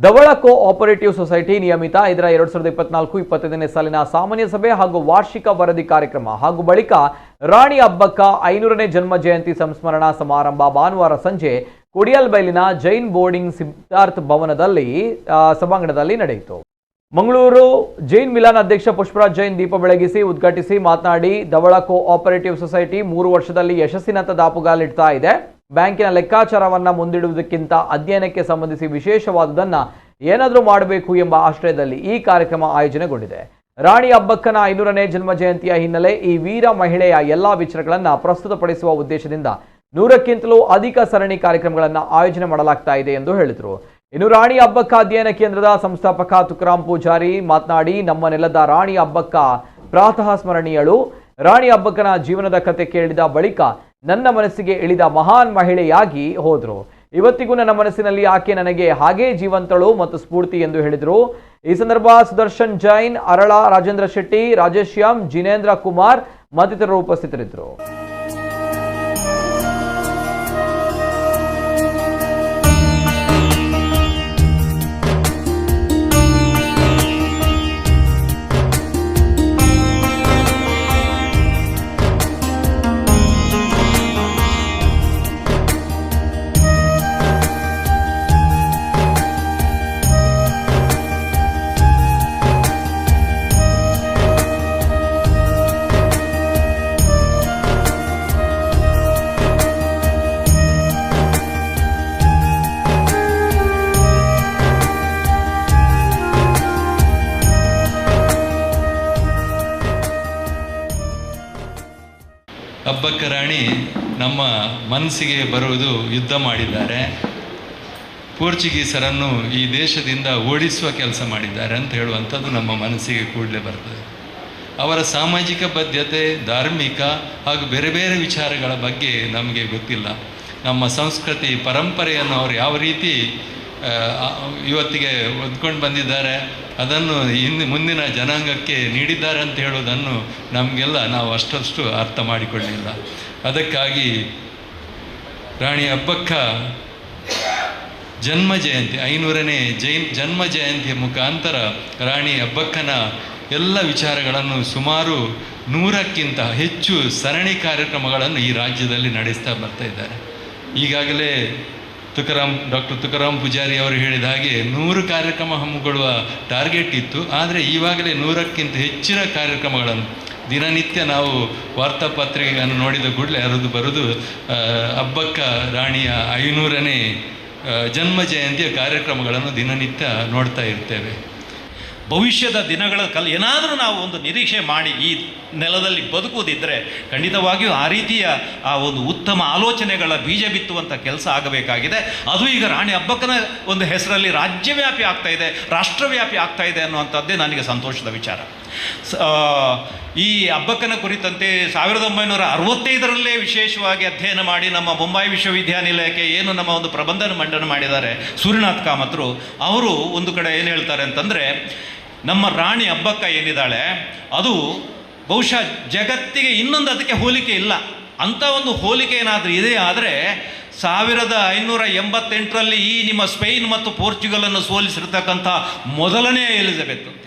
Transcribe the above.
ಧವಳ co operative society ನಿಯಮಿತ ಇದರ ಎರಡು ಸಾವಿರದ ಇಪ್ಪತ್ನಾಲ್ಕು ಇಪ್ಪತ್ತೈದನೇ ಸಾಲಿನ ಸಾಮಾನ್ಯ ಸಭೆ ಹಾಗೂ ವಾರ್ಷಿಕ ವರದಿ ಕಾರ್ಯಕ್ರಮ ಹಾಗೂ ಬಳಿಕ ರಾಣಿ ಹಬ್ಬಕ್ಕ ಐನೂರನೇ ಜನ್ಮ ಜಯಂತಿ ಸಂಸ್ಮರಣಾ ಸಮಾರಂಭ ಭಾನುವಾರ ಸಂಜೆ ಕುಡಿಯಲ್ಬೈಲಿನ ಜೈನ್ ಬೋರ್ಡಿಂಗ್ ಸಿದ್ಧಾರ್ಥ್ ಭವನದಲ್ಲಿ ಸಭಾಂಗಣದಲ್ಲಿ ನಡೆಯಿತು. ಮಂಗಳೂರು ಜೈನ್ ಮಿಲಾನ್ ಅಧ್ಯಕ್ಷ ಪುಷ್ಪರಾಜ್ ಜೈನ್ ದೀಪ ಬೆಳಗಿಸಿ ಉದ್ಘಾಟಿಸಿ ಮಾತನಾಡಿ ಧವಳ ಕೋ ಆಪರೇಟಿವ್ ಸೊಸೈಟಿ ಮೂರು ವರ್ಷದಲ್ಲಿ ಯಶಸ್ಸಿನತ್ತ ದಾಪುಗಾಲಿಡ್ತಾ ಇದೆ. ಬ್ಯಾಂಕಿನ ಲೆಕ್ಕಾಚಾರವನ್ನ ಮುಂದಿಡುವುದಕ್ಕಿಂತ ಅಧ್ಯಯನಕ್ಕೆ ಸಂಬಂಧಿಸಿ ವಿಶೇಷವಾದುದನ್ನು ಏನಾದರೂ ಮಾಡಬೇಕು ಎಂಬ ಆಶ್ರಯದಲ್ಲಿ ಈ ಕಾರ್ಯಕ್ರಮ ಆಯೋಜನೆಗೊಂಡಿದೆ. ರಾಣಿ ಅಬ್ಬಕ್ಕನ ಐನೂರನೇ ಜನ್ಮ ಜಯಂತಿಯ ಹಿನ್ನೆಲೆ ಈ ವೀರ ಮಹಿಳೆಯ ಎಲ್ಲಾ ವಿಚಾರಗಳನ್ನು ಪ್ರಸ್ತುತಪಡಿಸುವ ಉದ್ದೇಶದಿಂದ ನೂರಕ್ಕಿಂತಲೂ ಅಧಿಕ ಸರಣಿ ಕಾರ್ಯಕ್ರಮಗಳನ್ನು ಆಯೋಜನೆ ಮಾಡಲಾಗ್ತಾ ಇದೆ ಎಂದು ಹೇಳಿದರು. ಇನ್ನು ರಾಣಿ ಅಬ್ಬಕ್ಕ ಅಧ್ಯಯನ ಕೇಂದ್ರದ ಸಂಸ್ಥಾಪಕ ತುಕರಾಮ್ ಪೂಜಾರಿ ಮಾತನಾಡಿ, ನಮ್ಮ ನೆಲದ ರಾಣಿ ಅಬ್ಬಕ್ಕ ಪ್ರಾತಃ ಸ್ಮರಣೀಯಳು. ರಾಣಿ ಅಬ್ಬಕ್ಕನ ಜೀವನದ ಕತೆ ಕೇಳಿದ ಬಳಿಕ ನನ್ನ ಮನಸ್ಸಿಗೆ ಇಳಿದ ಮಹಾನ್ ಮಹಿಳೆಯಾಗಿ ಹೋದರು. ಇವತ್ತಿಗೂ ನನ್ನ ಮನಸ್ಸಿನಲ್ಲಿ ಆಕೆ ನನಗೆ ಹಾಗೇ ಜೀವಂತಳು ಮತ್ತು ಸ್ಫೂರ್ತಿ ಎಂದು ಹೇಳಿದರು. ಈ ಸಂದರ್ಭ ಸುದರ್ಶನ್ ಜೈನ್, ಅರಳ, ರಾಜೇಂದ್ರ ಶೆಟ್ಟಿ, ರಾಜೇಶ್ಯಾಮ್, ಜಿನೇಂದ್ರ ಕುಮಾರ್ ಮತ್ತಿತರರು ಉಪಸ್ಥಿತರಿದ್ದರು. ಹಬ್ಬಕ್ಕ ರಾಣಿ ನಮ್ಮ ಮನಸ್ಸಿಗೆ ಬರುವುದು ಯುದ್ಧ ಮಾಡಿದ್ದಾರೆ. ಪೋರ್ಚುಗೀಸರನ್ನು ಈ ದೇಶದಿಂದ ಓಡಿಸುವ ಕೆಲಸ ಮಾಡಿದ್ದಾರೆ ಅಂತ ಹೇಳುವಂಥದ್ದು ನಮ್ಮ ಮನಸ್ಸಿಗೆ ಕೂಡಲೇ ಬರ್ತದೆ. ಅವರ ಸಾಮಾಜಿಕ ಬದ್ಧತೆ, ಧಾರ್ಮಿಕ ಹಾಗೂ ಬೇರೆ ಬೇರೆ ವಿಚಾರಗಳ ಬಗ್ಗೆ ನಮಗೆ ಗೊತ್ತಿಲ್ಲ. ನಮ್ಮ ಸಂಸ್ಕೃತಿ, ಪರಂಪರೆಯನ್ನು ಅವರು ಯಾವ ರೀತಿ ಇವತ್ತಿಗೆ ಒದ್ಕೊಂಡು ಬಂದಿದ್ದಾರೆ. ಅದನ್ನು ಹಿಂದೆ, ಮುಂದಿನ ಜನಾಂಗಕ್ಕೆ ನೀಡಿದ್ದಾರೆ ಅಂತ ಹೇಳೋದನ್ನು ನಮಗೆಲ್ಲ ನಾವು ಅಷ್ಟಷ್ಟು ಅರ್ಥ ಮಾಡಿಕೊಳ್ಳಿಲ್ಲ. ಅದಕ್ಕಾಗಿ ರಾಣಿ ಅಬ್ಬಕ್ಕ ಜನ್ಮ ಜಯಂತಿ, ಐನೂರನೇ ಜೈನ್, ಜನ್ಮ ಜಯಂತಿಯ ಮುಖಾಂತರ ರಾಣಿ ಅಬ್ಬಕ್ಕನ ಎಲ್ಲ ವಿಚಾರಗಳನ್ನು ಸುಮಾರು ನೂರಕ್ಕಿಂತ ಹೆಚ್ಚು ಸರಣಿ ಕಾರ್ಯಕ್ರಮಗಳನ್ನು ಈ ರಾಜ್ಯದಲ್ಲಿ ನಡೆಸ್ತಾ ಬರ್ತಾ ಇದ್ದಾರೆ. ಈಗಾಗಲೇ ತುಕಾರಾಮ್, ಡಾಕ್ಟರ್ ತುಕರಾಮ್ ಪೂಜಾರಿ ಅವರು ಹೇಳಿದ ಹಾಗೆ ನೂರು ಕಾರ್ಯಕ್ರಮ ಹಮ್ಮಿಕೊಳ್ಳುವ ಟಾರ್ಗೆಟ್ ಇತ್ತು. ಆದರೆ ಈವಾಗಲೇ ನೂರಕ್ಕಿಂತ ಹೆಚ್ಚಿನ ಕಾರ್ಯಕ್ರಮಗಳನ್ನು ದಿನನಿತ್ಯ ನಾವು ವಾರ್ತಾಪತ್ರಿಕೆಯನ್ನು ನೋಡಿದ ಕೂಡಲೇ ಅರದು ಬರೆದು ಅಬ್ಬಕ್ಕ ರಾಣಿಯ ಐನೂರನೇ ಜನ್ಮ ಜಯಂತಿಯ ಕಾರ್ಯಕ್ರಮಗಳನ್ನು ದಿನನಿತ್ಯ ನೋಡ್ತಾ ಇರ್ತೇವೆ. ಭವಿಷ್ಯದ ದಿನಗಳ ಕಲ್, ಏನಾದರೂ ನಾವು ಒಂದು ನಿರೀಕ್ಷೆ ಮಾಡಿ ಈ ನೆಲದಲ್ಲಿ ಬದುಕುವುದಿದ್ದರೆ ಖಂಡಿತವಾಗಿಯೂ ಆ ರೀತಿಯ ಆ ಒಂದು ಉತ್ತಮ ಆಲೋಚನೆಗಳ ಬೀಜ ಬಿತ್ತುವಂಥ ಕೆಲಸ ಆಗಬೇಕಾಗಿದೆ. ಅದು ಈಗ ರಾಣಿ ಹಬ್ಬಕ್ಕನ ಒಂದು ಹೆಸರಲ್ಲಿ ರಾಜ್ಯವ್ಯಾಪಿ ಆಗ್ತಾ ರಾಷ್ಟ್ರವ್ಯಾಪಿ ಆಗ್ತಾ ಇದೆ ಅನ್ನುವಂಥದ್ದೇ ನನಗೆ ಸಂತೋಷದ ವಿಚಾರ. ಈ ಹಬ್ಬಕ್ಕನ ಕುರಿತಂತೆ ಸಾವಿರದ ಒಂಬೈನೂರ ಅರವತ್ತೈದರಲ್ಲೇ ವಿಶೇಷವಾಗಿ ಅಧ್ಯಯನ ಮಾಡಿ ನಮ್ಮ ಮುಂಬೈ ವಿಶ್ವವಿದ್ಯಾನಿಲಯಕ್ಕೆ ಏನು ನಮ್ಮ ಒಂದು ಪ್ರಬಂಧನ ಮಂಡನೆ ಮಾಡಿದ್ದಾರೆ ಸೂರ್ಯನಾಥ್ ಕಾಮತ್ರು ಅವರು ಒಂದು ಕಡೆ ಏನು ಹೇಳ್ತಾರೆ ಅಂತಂದರೆ ನಮ್ಮ ರಾಣಿ ಹಬ್ಬಕ್ಕ ಏನಿದ್ದಾಳೆ? ಅದು ಬಹುಶಃ ಜಗತ್ತಿಗೆ ಇನ್ನೊಂದು ಅದಕ್ಕೆ ಹೋಲಿಕೆ ಇಲ್ಲ. ಅಂಥ ಒಂದು ಹೋಲಿಕೆ ಏನಾದರೂ ಇದೆ ಆದರೆ ಸಾವಿರದ ಐನೂರ ಎಂಬತ್ತೆಂಟರಲ್ಲಿ ಈ ನಿಮ್ಮ ಸ್ಪೇನ್ ಮತ್ತು ಪೋರ್ಚುಗಲನ್ನು ಸೋಲಿಸಿರ್ತಕ್ಕಂಥ ಮೊದಲನೇ ಎಲಿಜಬೆತ್.